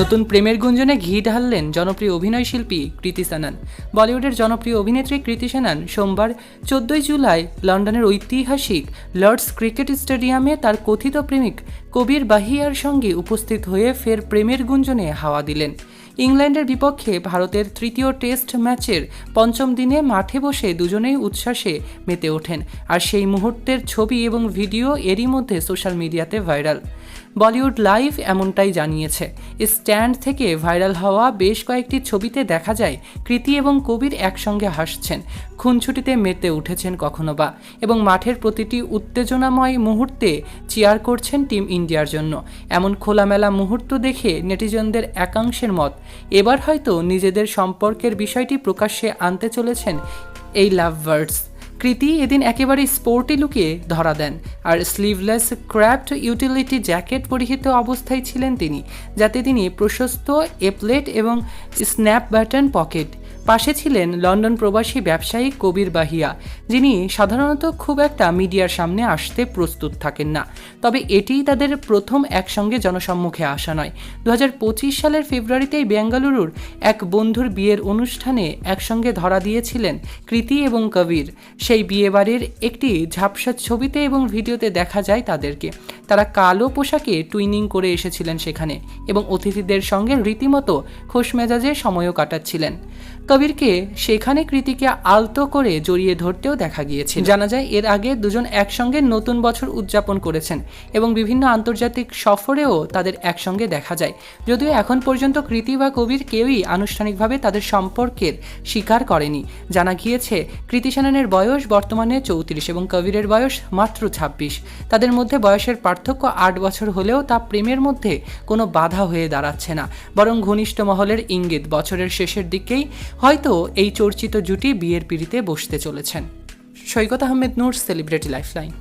নতুন প্রেমের গুঞ্জনে ঘি ঢাললেন জনপ্রিয় অভিনয় শিল্পী কৃতি সানান। বলিউডের জনপ্রিয় অভিনেত্রী কৃতি সানান সোমবার চোদ্দই জুলাই লন্ডনের ঐতিহাসিক লর্ডস ক্রিকেট স্টেডিয়ামে তার কথিত প্রেমিক কবির বাহিয়ার সঙ্গে উপস্থিত হয়ে ফের প্রেমের গুঞ্জনে হাওয়া দিলেন। ইংল্যান্ডের বিপক্ষে ভারতের তৃতীয় টেস্ট ম্যাচের পঞ্চম দিনে মাঠে বসে দুজনেই উচ্ছ্বাসে মেতে ওঠেন। আর সেই মুহূর্তের ছবি এবং ভিডিও এরই মধ্যে সোশ্যাল মিডিয়াতে ভাইরাল। বলিউড লাইভ এমনটাই জানিয়েছে। স্ট্যান্ড থেকে ভাইরাল হওয়া বেশ কয়েকটি ছবিতে দেখা যায়, কৃতি এবং কবির একসঙ্গে হাসছেন। খুনছুটিতে মেতে উঠেছেন কখনো বা। এবং মাঠের প্রতিটি উত্তেজনাময় মুহূর্তে চিয়ার করছেন টিম ইন্ডিয়ার জন্য। এমন খোলামেলা মুহূর্ত দেখে নেটিজনদের একাংশের মত এবার হয়তো নিজেদের সম্পর্কের বিষয়টি প্রকাশ্যে আনতে চলেছেন এই লাভ বার্ডস কৃতি এদিন একেবারে স্পোর্টি লুকিয়ে ধরা দেন, আর স্লিভলেস ক্র্যাফট ইউটিলিটি জ্যাকেট পরিহিত অবস্থায় ছিলেন তিনি, যাতে তিনি প্রশস্ত এপলেট এবং স্ন্যাপ বাটন পকেট পাশে ছিলেন লন্ডন প্রবাসী ব্যবসায়ী কবির বাহিয়া, যিনি সাধারণত খুব একটা মিডিয়ার সামনে আসতে প্রস্তুত থাকেন না। তবে এটিই তাদের প্রথম একসঙ্গে জনসম্মুখে আসা নয়। দু সালের ফেব্রুয়ারিতেই বেঙ্গালুরুর এক বন্ধুর বিয়ের অনুষ্ঠানে একসঙ্গে ধরা দিয়েছিলেন কৃতি এবং কবির। সেই বিয়েবাড়ির একটি ঝাপসা ছবিতে এবং ভিডিওতে দেখা যায় তাদেরকে। তারা কালো পোশাকে টুইনিং করে এসেছিলেন সেখানে এবং অতিথিদের সঙ্গে রীতিমতো খোশ মেজাজে সময়ও কাটাচ্ছিলেন। কবিরকে সেখানে কৃতিকে আলতো করে জড়িয়ে ধরতেও দেখা গিয়েছে জানা যায়, এর আগে দুজন একসঙ্গে নতুন বছর উদযাপন করেছেন এবং বিভিন্ন আন্তর্জাতিক সফরেও তাদের একসঙ্গে দেখা যায়। যদিও এখন পর্যন্ত কৃতি বা কবির কেউই আনুষ্ঠানিকভাবে তাদের সম্পর্কের স্বীকার করেনি। জানা গিয়েছে, কৃতি সেনানের বয়স বর্তমানে চৌত্রিশ এবং কবিরের বয়স মাত্র ছাব্বিশ। তাদের মধ্যে বয়সের পার্থক্য আট বছর হলেও তা প্রেমের মধ্যে কোনো বাধা হয়ে দাঁড়াচ্ছে না। বরং ঘনিষ্ঠ মহলের ইঙ্গিত বছরের শেষের দিকেই হয়তো এই চর্চিত জুটি বিয়ের পিড়িতে বসতে চলেছেন। Saikat Ahmed Noor celebrity lifeline